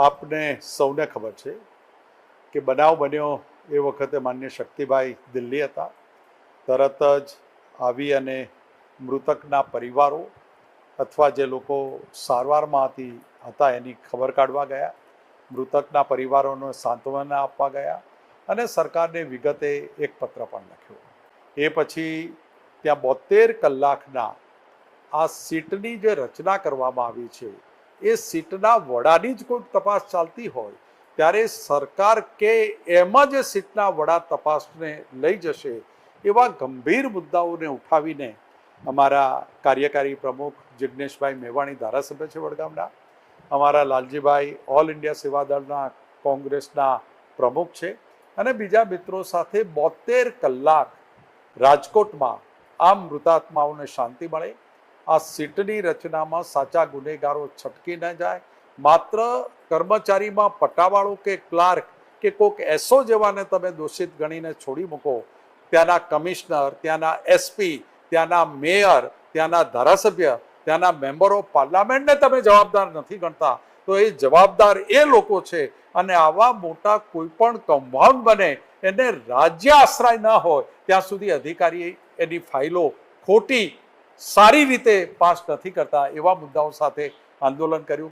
આપને સૌને ખબર છે કે બનાવ બન્યો એ વખતે માન્ય શક્તિભાઈ દિલ્હી હતા. તરત જ આવી અને મૃતકના પરિવારો અથવા જે લોકો સારવારમાં હતી હતા એની ખબર કાઢવા ગયા. મૃતકના પરિવારોને સાંત્વના આપવા ગયા અને સરકારને વિગતે એક પત્ર પણ લખ્યો. એ પછી ત્યાં બોતેર કલાકના આ સીટની જે રચના કરવામાં આવી છે એ સીટના વડાની જ કોઈ તપાસ ચાલતી હોય, ત્યારે સરકાર કે એમ જ સીટના વડા તપાસને લઈ જશે એવા ગંભીર મુદ્દાઓને ઉઠાવીને અમારા કાર્યકારી પ્રમુખ જિજ્ઞેશભાઈ મેવાણી ધારાસભ્ય છે વડગામના, અમારા લાલજીભાઈ ઓલ ઇન્ડિયા સેવાદળના કોંગ્રેસના પ્રમુખ છે અને બીજા મિત્રો સાથે બોતેર કલાક રાજકોટમાં આ મૃતાત્માઓને શાંતિ મળે આ સીટની રચનામાં સાચા ગુનેગારો છટકી ન જાય. માત્ર કર્મચારીમાં પટાવાળો કે ક્લાર્ક કે કોઈક એસો જેવાને તમે દોષિત ગણીને છોડી મૂકો. ત્યાંના કમિશનર, ત્યાંના એસપી, ત્યાંના મેયર, ત્યાંના ધારાસભ્ય, ત્યાંના મેમ્બર ઓફ પાર્લામેન્ટને તમે જવાબદાર નથી ગણતા. તો એ જવાબદાર એ લોકો છે અને આવા મોટા કોઈ પણ કમ્પાઉન્ડ બને, એને રાજ્ય આશ્રય ન હોય, ત્યાં સુધી અધિકારી એની ફાઇલો ખોટી સારી રીતે પાસ નથી કરતા એવા મુદ્દાઓ સાથે આંદોલન કર્યું.